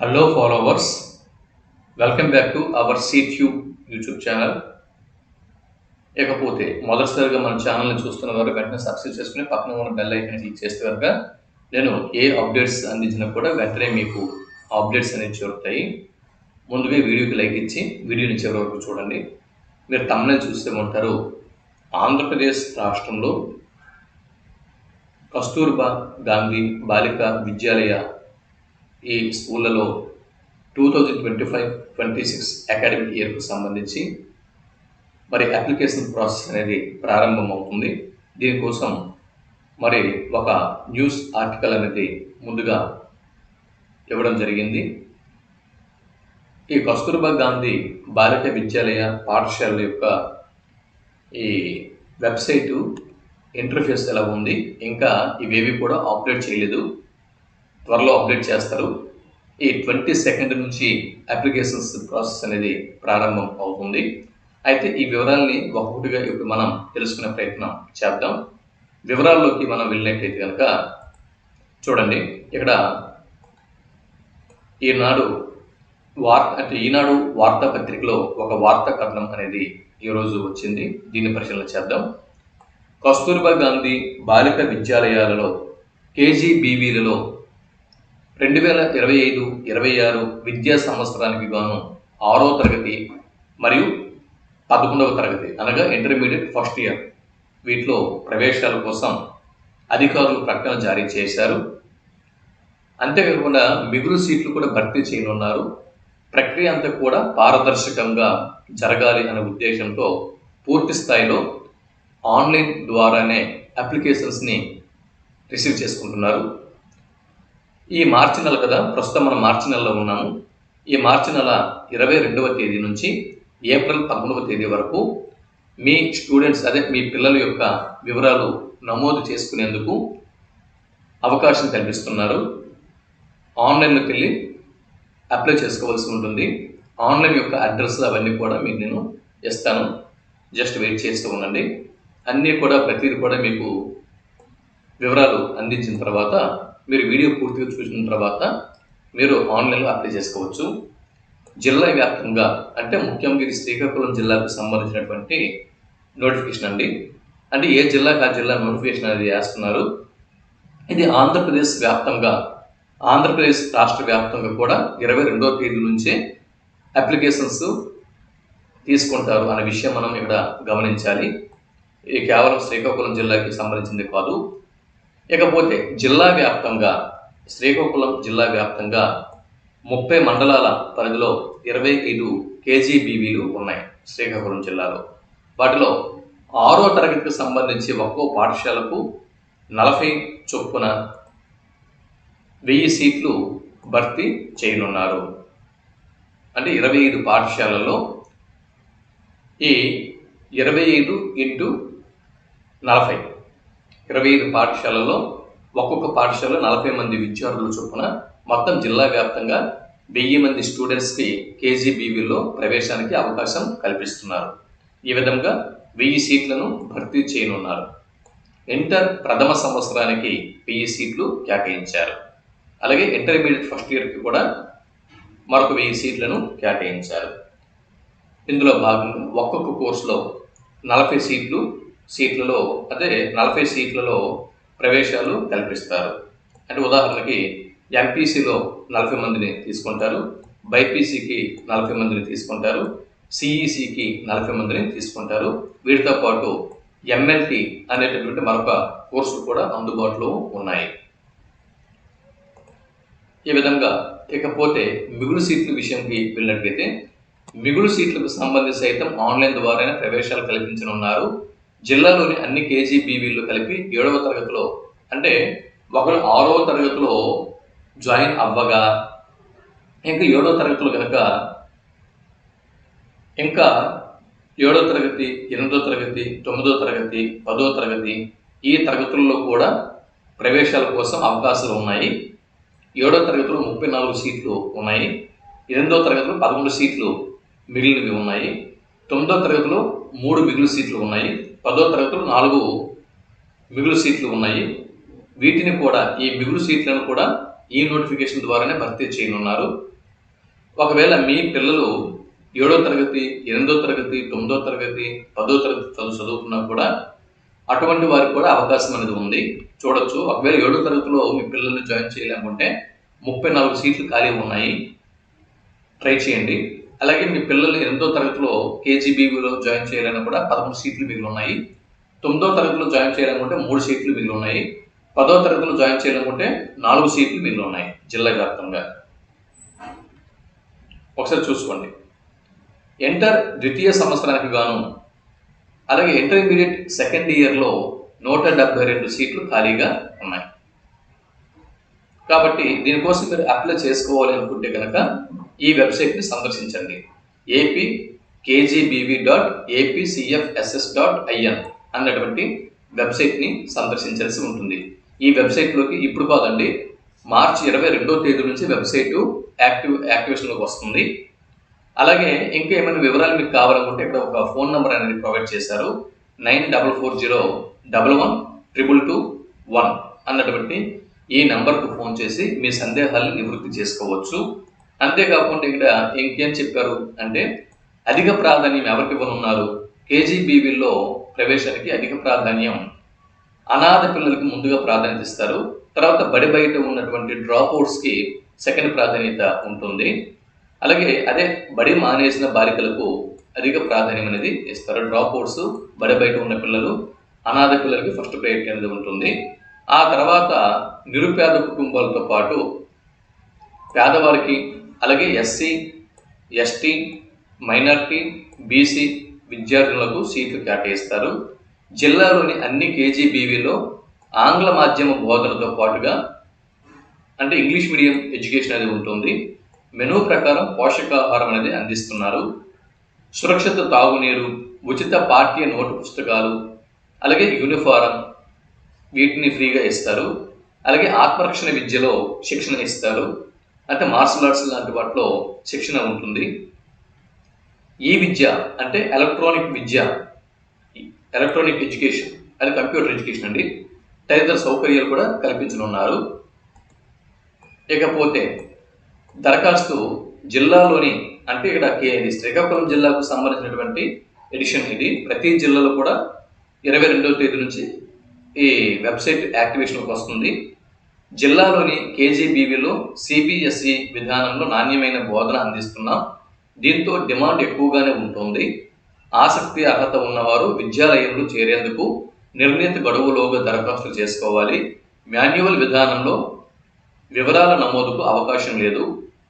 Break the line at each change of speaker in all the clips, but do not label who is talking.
Hello followers welcome back to our tube YouTube channel ఇకపోతే మొదటిసారిగా మన ఛానల్ని చూస్తున్న వారు వెంటనే సబ్స్క్రైబ్ చేసుకుని పక్కన ఉన్న బెల్ ఐకన్ క్లిక్ చేస్తే కనుక నేను ఏ అప్డేట్స్ అందించినా కూడా వెంటనే మీకు అప్డేట్స్ అనేవి చేరుతాయి. ముందుగా వీడియోకి లైక్ ఇచ్చి వీడియోని చివరి వరకు చూడండి. మీరు తమిళ చూస్తే ఉంటారు ఆంధ్రప్రదేశ్ రాష్ట్రంలో కస్తూర్బా గాంధీ బాలిక విద్యాలయ ఈ స్కూళ్ళలో two thousand twenty five twenty six academic ఇయర్కు సంబంధించి మరి అప్లికేషన్ ప్రాసెస్ అనేది ప్రారంభమవుతుంది. దీనికోసం మరి ఒక న్యూస్ ఆర్టికల్ అనేది ముందుగా ఇవ్వడం జరిగింది. ఈ కస్తూర్బా గాంధీ బాలిక విద్యాలయ పాఠశాల యొక్క ఈ వెబ్సైటు ఇంటర్ఫేస్ ఎలా ఉంది? ఇంకా ఇవేవి కూడా ఆపరేట్ చేయలేదు. త్వరలో అప్డేట్ చేస్తారు. ఈ ట్వంటీ సెకండ్ నుంచి అప్లికేషన్స్ ప్రాసెస్ అనేది ప్రారంభం అవుతుంది. అయితే ఈ వివరాల్ని ఒక్కొక్కటిగా ఇప్పుడు మనం తెలుసుకునే ప్రయత్నం చేద్దాం. వివరాల్లోకి మనం వెళ్ళినట్టయితే కనుక చూడండి ఇక్కడ ఈనాడు వార్ అంటే ఈనాడు వార్తాపత్రికలో ఒక వార్తా కథనం అనేది ఈరోజు వచ్చింది. దీన్ని పరిశీలన చేద్దాం. కస్తూర్బా గాంధీ బాలిక విద్యాలయాలలో కేజీబీవీలలో రెండు వేల ఇరవై ఐదు ఇరవై ఆరు విద్యా సంవత్సరానికి గాను ఆరో తరగతి మరియు పదకొండవ తరగతి అనగా ఇంటర్మీడియట్ ఫస్ట్ ఇయర్ వీటిలో ప్రవేశాల కోసం అధికారులు ప్రకటన జారీ చేశారు. అంతేకాకుండా మిగులు సీట్లు కూడా భర్తీ చేయనున్నారు. ప్రక్రియ అంతా కూడా పారదర్శకంగా జరగాలి అనే ఉద్దేశంతో పూర్తి స్థాయిలో ఆన్లైన్ ద్వారానే అప్లికేషన్స్ని రిసీవ్ చేసుకుంటున్నారు. ఈ మార్చి నెల కదా ప్రస్తుతం మనం మార్చి నెలలో ఉన్నాము. ఈ మార్చి నెల ఇరవై రెండవ తేదీ నుంచి ఏప్రిల్ పదకొండవ తేదీ వరకు మీ స్టూడెంట్స్ అదే మీ పిల్లల యొక్క వివరాలు నమోదు చేసుకునేందుకు అవకాశం కల్పిస్తున్నారు. ఆన్లైన్లోకి వెళ్ళి అప్లై చేసుకోవాల్సి ఉంటుంది. ఆన్లైన్ యొక్క అడ్రస్ అవన్నీ కూడా మీకు నేను ఇస్తాను. జస్ట్ వెయిట్ చేస్తూ ఉండండి. అన్నీ కూడా ప్రతిదీ కూడా మీకు వివరాలు అందించిన తర్వాత మీరు వీడియో పూర్తిగా చూసిన తర్వాత మీరు ఆన్లైన్లో అప్లై చేసుకోవచ్చు. జిల్లా వ్యాప్తంగా అంటే ముఖ్యంగా ఇది శ్రీకాకుళం జిల్లాకు సంబంధించినటువంటి నోటిఫికేషన్ అండి. అంటే ఏ జిల్లాకు ఆ జిల్లా నోటిఫికేషన్ అనేది వేస్తున్నారు. ఇది ఆంధ్రప్రదేశ్ వ్యాప్తంగా ఆంధ్రప్రదేశ్ రాష్ట్ర వ్యాప్తంగా కూడా ఇరవై రెండవ తేదీ నుంచే అప్లికేషన్స్ తీసుకుంటారు అనే విషయం మనం ఇక్కడ గమనించాలి. ఇది కేవలం శ్రీకాకుళం జిల్లాకి సంబంధించింది కాదు. ఇకపోతే జిల్లా వ్యాప్తంగా శ్రీకాకుళం జిల్లా వ్యాప్తంగా ముప్పై మండలాల పరిధిలో ఇరవై ఐదు కేజీబీవీలు ఉన్నాయి శ్రీకాకుళం జిల్లాలో. వాటిలో ఆరో తరగతికి సంబంధించి ఒక్కో పాఠశాలకు నలభై చొప్పున వెయ్యి సీట్లు భర్తీ చేయనున్నారు. అంటే ఇరవై ఐదు పాఠశాలల్లో ఈ ఇరవై ఐదు ఇంటూ నలభై ఇరవై ఐదు పాఠశాలలో ఒక్కొక్క పాఠశాల నలభై మంది విద్యార్థుల చొప్పున మొత్తం జిల్లా వ్యాప్తంగా వెయ్యి మంది స్టూడెంట్స్కి కేజీబీవీలో ప్రవేశానికి అవకాశం కల్పిస్తున్నారు. ఈ విధంగా వెయ్యి సీట్లను భర్తీ చేయనున్నారు. ఇంటర్ ప్రథమ సంవత్సరానికి వెయ్యి సీట్లు కేటాయించారు. అలాగే ఇంటర్మీడియట్ ఫస్ట్ ఇయర్కి కూడా మరొక వెయ్యి సీట్లను కేటాయించారు. ఇందులో భాగంగా ఒక్కొక్క కోర్సులో నలభై సీట్లు సీట్లలో అదే నలభై సీట్లలో ప్రవేశాలు కల్పిస్తారు. అంటే ఉదాహరణకి ఎంపీసీలో నలభై మందిని తీసుకుంటారు బైపీసీకి నలభై మందిని తీసుకుంటారు సిఈసికి నలభై మందిని తీసుకుంటారు. వీటితో పాటు ఎంఎల్టీ అనేటటువంటి మరొక కోర్సులు కూడా అందుబాటులో ఉన్నాయి. ఈ విధంగా ఇకపోతే మిగులు సీట్ల విషయంకి వెళ్ళినట్లయితే మిగులు సీట్లకు సంబంధించి సైతం ఆన్లైన్ ద్వారానే ప్రవేశాలు కల్పించనున్నారు. జిల్లాలోని అన్ని కేజీబీవీలు కలిపి ఏడవ తరగతిలో అంటే ఒకరు ఆరవ తరగతిలో జాయిన్ అవ్వగా ఇంకా ఏడవ తరగతిలో కనుక ఇంకా ఏడో తరగతి ఎనిమిదో తరగతి తొమ్మిదో తరగతి పదో తరగతి ఈ తరగతుల్లో కూడా ప్రవేశాల కోసం అవకాశాలు ఉన్నాయి. ఏడో తరగతిలో ముప్పై నాలుగు సీట్లు ఉన్నాయి. ఎనిమిదో తరగతిలో పదకొండు సీట్లు మిగిలినవి ఉన్నాయి. తొమ్మిదో తరగతిలో మూడు మిగిలిన సీట్లు ఉన్నాయి. పదో తరగతిలో నాలుగు మిగులు సీట్లు ఉన్నాయి. వీటిని కూడా ఈ మిగులు సీట్లను కూడా ఈ నోటిఫికేషన్ ద్వారానే భర్తీ చేయనున్నారు. ఒకవేళ మీ పిల్లలు ఏడో తరగతి ఎనిమిదో తరగతి తొమ్మిదో తరగతి పదో తరగతి చదువు చదువుకున్నా కూడా అటువంటి వారికి కూడా అవకాశం అనేది ఉంది. చూడొచ్చు. ఒకవేళ ఏడో తరగతిలో మీ పిల్లల్ని జాయిన్ చేయలేకుంటే ముప్పై నాలుగు సీట్లు ఖాళీ ఉన్నాయి. ట్రై చేయండి. అలాగే మీ పిల్లలు ఎనిమిదో తరగతిలో కేజీబీవీలో జాయిన్ చేయాలని కూడా పదమూడు సీట్లు మిగిలి ఉన్నాయి తొమ్మిదో తరగతిలో జాయిన్ చేయాలనుకుంటే మూడు సీట్లు మిగిలి ఉన్నాయి పదో తరగతిలో జాయిన్ చేయాలనుకుంటే నాలుగు సీట్లు మిగిలి ఉన్నాయి జిల్లా వ్యాప్తంగా. ఒకసారి చూసుకోండి. ఎంటర్ ద్వితీయ సంవత్సరానికి గాను అలాగే ఇంటర్మీడియట్ సెకండ్ ఇయర్లో నూట డెబ్బై రెండు సీట్లు ఖాళీగా ఉన్నాయి. కాబట్టి దీనికోసం మీరు అప్లై చేసుకోవాలి అనుకుంటే కనుక ఈ వెబ్సైట్ని సందర్శించండి. AP KGBV dot APCFSS dot IN అన్నటువంటి వెబ్సైట్ని సందర్శించాల్సి ఉంటుంది. ఈ వెబ్సైట్లోకి ఇప్పుడు కాదండి మార్చి ఇరవై రెండో తేదీ నుంచి వెబ్సైట్ యాక్టివ్ యాక్టివేషన్లోకి వస్తుంది. అలాగే ఇంకా ఏమైనా వివరాలు మీకు కావాలనుకుంటే ఇక్కడ ఒక ఫోన్ నెంబర్ అనేది ప్రొవైడ్ చేశారు. Nine double four zero double one triple two one అన్నటువంటి ఈ నెంబర్కు ఫోన్ చేసి మీ సందేహాలను నివృత్తి చేసుకోవచ్చు. అంతేకాకుండా ఇక్కడ ఇంకేం చెప్పారు అంటే అధిక ప్రాధాన్యం ఎవరికి ఇవ్వనున్నారు? కేజీబీవీలో ప్రవేశానికి అధిక ప్రాధాన్యం అనాథ పిల్లలకి ముందుగా ప్రాధాన్యత ఇస్తారు. తర్వాత బడి బయట ఉన్నటువంటి డ్రాప్ అవుట్స్కి సెకండ్ ప్రాధాన్యత ఉంటుంది. అలాగే అదే బడి మానేసిన బాలికలకు అధిక ప్రాధాన్యం అనేది ఇస్తారు. డ్రాప్ అవుట్స్ బడి బయట ఉన్న పిల్లలు అనాథ పిల్లలకి ఫస్ట్ ప్రయారిటీ అనేది ఉంటుంది. ఆ తర్వాత నిరుపేద కుటుంబాలతో పాటు పేదవారికి అలాగే ఎస్సీ ఎస్టీ మైనార్టీ బీసీ విద్యార్థులకు సీట్లు కేటాయిస్తారు. జిల్లాలోని అన్ని కేజీబీవీలో ఆంగ్ల మాధ్యమ బోధనతో పాటుగా అంటే ఇంగ్లీష్ మీడియం ఎడ్యుకేషన్ అనేది ఉంటుంది. మెనూ ప్రకారం పోషకాహారం అనేది అందిస్తున్నారు. సురక్షిత తాగునీరు ఉచిత పాఠ్య నోటు పుస్తకాలు అలాగే యూనిఫారం వీటిని ఫ్రీగా ఇస్తారు. అలాగే ఆత్మరక్షణ విద్యలో శిక్షణ ఇస్తారు. అంటే మార్షల్ ఆర్ట్స్ లాంటి వాటిలో శిక్షణ ఉంటుంది. ఈ విద్య అంటే ఎలక్ట్రానిక్ విద్య ఎలక్ట్రానిక్ ఎడ్యుకేషన్ అది కంప్యూటర్ ఎడ్యుకేషన్ అండి. తదితర సౌకర్యాలు కూడా కల్పించనున్నారు. ఇకపోతే దరఖాస్తు జిల్లాలోని అంటే ఇక్కడ కే శ్రీకాకుళం జిల్లాకు సంబంధించినటువంటి ఎడిషన్ ఇది. ప్రతి జిల్లాలో కూడా ఇరవై రెండవ తేదీ నుంచి ఈ వెబ్సైట్ యాక్టివేషన్కి వస్తుంది. జిల్లాలోని కేజీబీవీలో సిబిఎస్ఈ విధానంలో నాణ్యమైన బోధన అందిస్తున్నాం దీంతో డిమాండ్ ఎక్కువగానే ఉంటుంది. ఆసక్తి అర్హత ఉన్నవారు విద్యాలయంలో చేరేందుకు నిర్ణీత గడువులోగా దరఖాస్తు చేసుకోవాలి. మాన్యువల్ విధానంలో వివరాల నమోదుకు అవకాశం లేదు.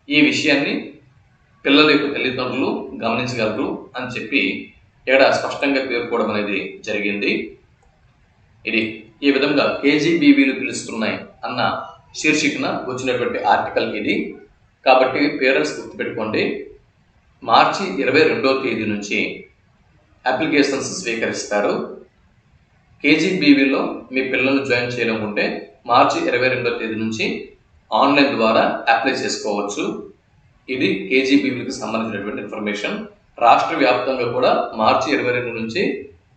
ఈ విషయాన్ని పిల్లల యొక్క తల్లిదండ్రులు గమనించగలరు అని చెప్పి ఇక్కడ స్పష్టంగా పేర్కోవడం అనేది జరిగింది. ఇది ఈ విధంగా కేజీబీవీలు పిలుస్తున్నాయి అన్న శీర్షికన వచ్చినటువంటి ఆర్టికల్ ఇది. కాబట్టి పేరెంట్స్ గుర్తుపెట్టుకోండి మార్చి ఇరవై రెండో తేదీ నుంచి అప్లికేషన్స్ స్వీకరిస్తారు. కేజీబీవీలో మీ పిల్లల్ని జాయిన్ చేయాలనుకుంటే మార్చి ఇరవై రెండో తేదీ నుంచి ఆన్లైన్ ద్వారా అప్లై చేసుకోవచ్చు. ఇది కేజీబీవీకి సంబంధించినటువంటి ఇన్ఫర్మేషన్. రాష్ట్ర వ్యాప్తంగా కూడా మార్చి ఇరవై రెండు నుంచి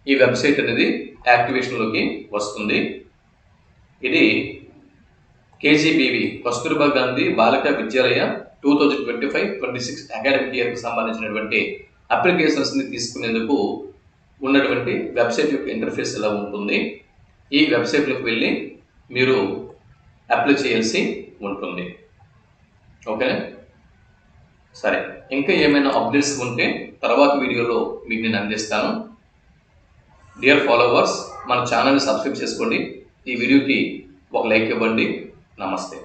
ఈ వెబ్సైట్ అనేది యాక్టివేషన్లోకి వస్తుంది. ఇది KGBV Kasturba Gandhi Balika Vidyalaya two thousand twenty five twenty six academic ఇయర్కి సంబంధించినటువంటి అప్లికేషన్స్ని తీసుకునేందుకు ఉన్నటువంటి వెబ్సైట్ యొక్క ఇంటర్ఫేస్ ఎలా ఉంటుంది? ఈ వెబ్సైట్లోకి వెళ్ళి మీరు అప్లై చేయాల్సి ఉంటుంది. ఓకే సరే. ఇంకా ఏమైనా అప్డేట్స్ ఉంటే తర్వాత వీడియోలో మీకు నేను అందిస్తాను. డియర్ ఫాలోవర్స్ మన ఛానల్ని సబ్స్క్రైబ్ చేసుకోండి. ఈ వీడియోకి ఒక లైక్ ఇవ్వండి. నమస్తే.